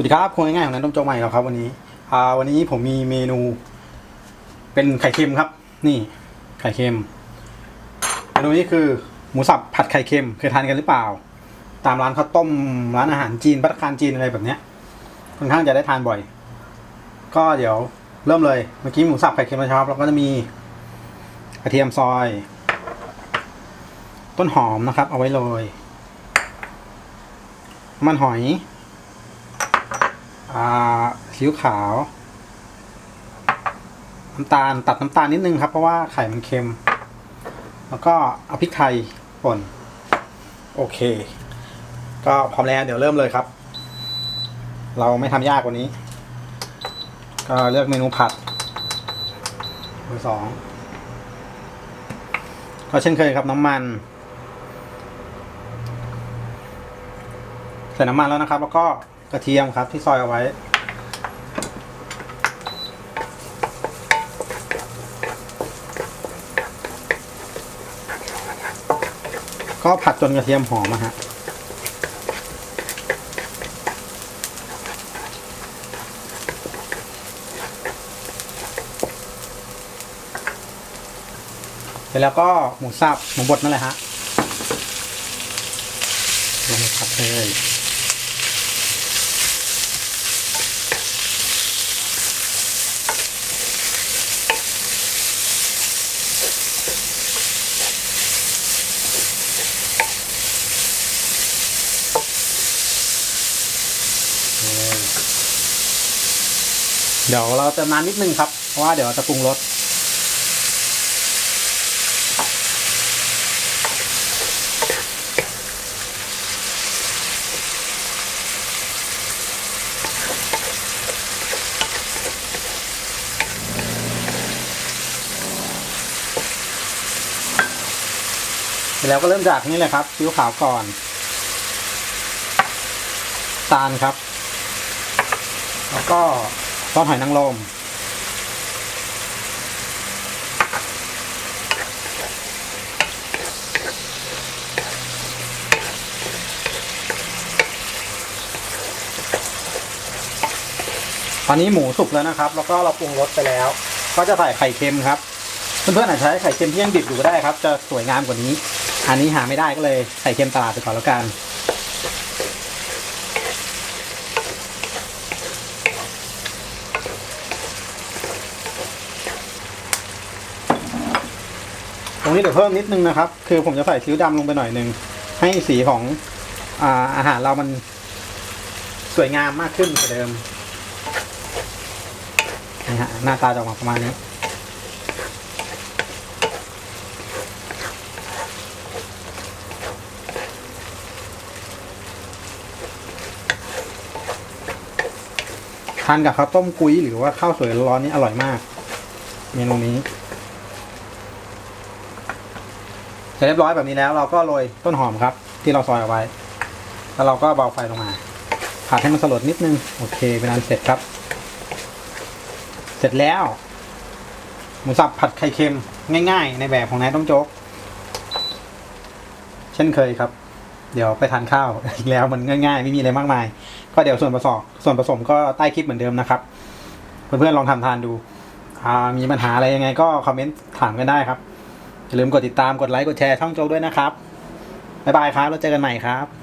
สวัสดีครับคุณง่ายๆของนั้นต้มโจ๊กใหม่ครับครับ วันนี้อ่าวันนี้ผมมีเมนู เป็นไข่เค็มครับ นี่ไข่เค็มเมนูนี้คือหมูสับผัดไข่เค็มเคยทานกันหรือเปล่า ตามร้านข้าวต้มร้านอาหารจีนพัตคารจีนอะไรแบบเนี้ยค่อนข้างจะได้ทานบ่อย ก็เดี๋ยวเริ่มเลยเมื่อกี้หมูสับไข่เค็มนะครับแล้วก็จะมีกระเทียมซอย ต้นหอมนะครับ เอาไว้โรยมันหอย อ่าซีอิ๊วขาว น้ำตาลตัดน้ำตาลนิดนึงครับ เพราะว่าไข่มันเค็ม แล้วก็เอาพริกไทยป่น โอเค ก็พร้อมแล้วเดี๋ยวเริ่มเลยครับ เราไม่ทำยากกว่านี้ ก็เลือกเมนูผัดเบอร์สองก็เช่นเคยครับน้ำมันใส่น้ำมันแล้วนะครับ แล้วก็ กระเทียมครับที่ซอยเอาไว้ ก็ผัดจนกระเทียมหอมนะฮะเสร็จแล้วก็หมูสับหมูบดนั่นแหละฮะลงไปผัดเลย เดี๋ยวเราจะนานนิดนึงครับ เพราะว่าเดี๋ยวเราจะปรุงรสแล้วก็เริ่มจากนี่เลยครับซีอิ๊วขาวก่อน ตาลครับ แล้วก็ซอสหอยนางรมตอนนี้หมูสุกแล้วนะครับ แล้วก็เราปรุงรสไปแล้ว ก็จะใส่ไข่เค็มครับ เพื่อนๆอาจจะใช้ไข่เค็มที่ยังดิบอยู่ก็ได้ครับ จะสวยงามกว่านี้ อันนี้หาไม่ได้ก็เลยไข่เค็มตลาดไปก่อนแล้วกัน รงนี้เดี๋ยวเพิ่มนิดนึงนะครับ คือผมจะใส่ซีอิ๊วดำลงไปหน่อยหนึ่งให้สีของอาอาหารเรามันสวยงามมากขึ้นกว่าเดิมนี่ฮะหน้าตาจะออกมาประมาณนี้ ทานกับข้าวต้มกุ้ยหรือว่าข้าวสวยร้อนนี่อร่อยมาก เมนูนี้ เสร็จเรียบร้อยแบบนี้แล้วเราก็โรยต้นหอมครับ ที่เราซอยเอาไว้ แล้วเราก็เบาไฟลงมาผัดให้มันสลดนิดนึง โอเคเป็นอันเสร็จครับ เสร็จแล้วหมูสับผัดไข่เค็มง่าย ๆ ในแบบของนายต้มโจ๊ก เช่นเคยครับ เดี๋ยวไปทานข้าวอีกแล้วมันง่ายๆ ไม่มีอะไรมากมาย ก็เดี๋ยวส่วนผสมส่วนผสมก็ใต้คลิปเหมือนเดิมนะครับ เพื่อนๆลองทำทานดูมีปัญหาอะไรยังไงก็คอมเมนต์ถามกันได้ครับ อย่าลืมกดติดตามกดไลค์กดแชร์ช่องโจ๊กด้วยนะครับบ๊ายบายครับ แล้วเจอกันใหม่ครับ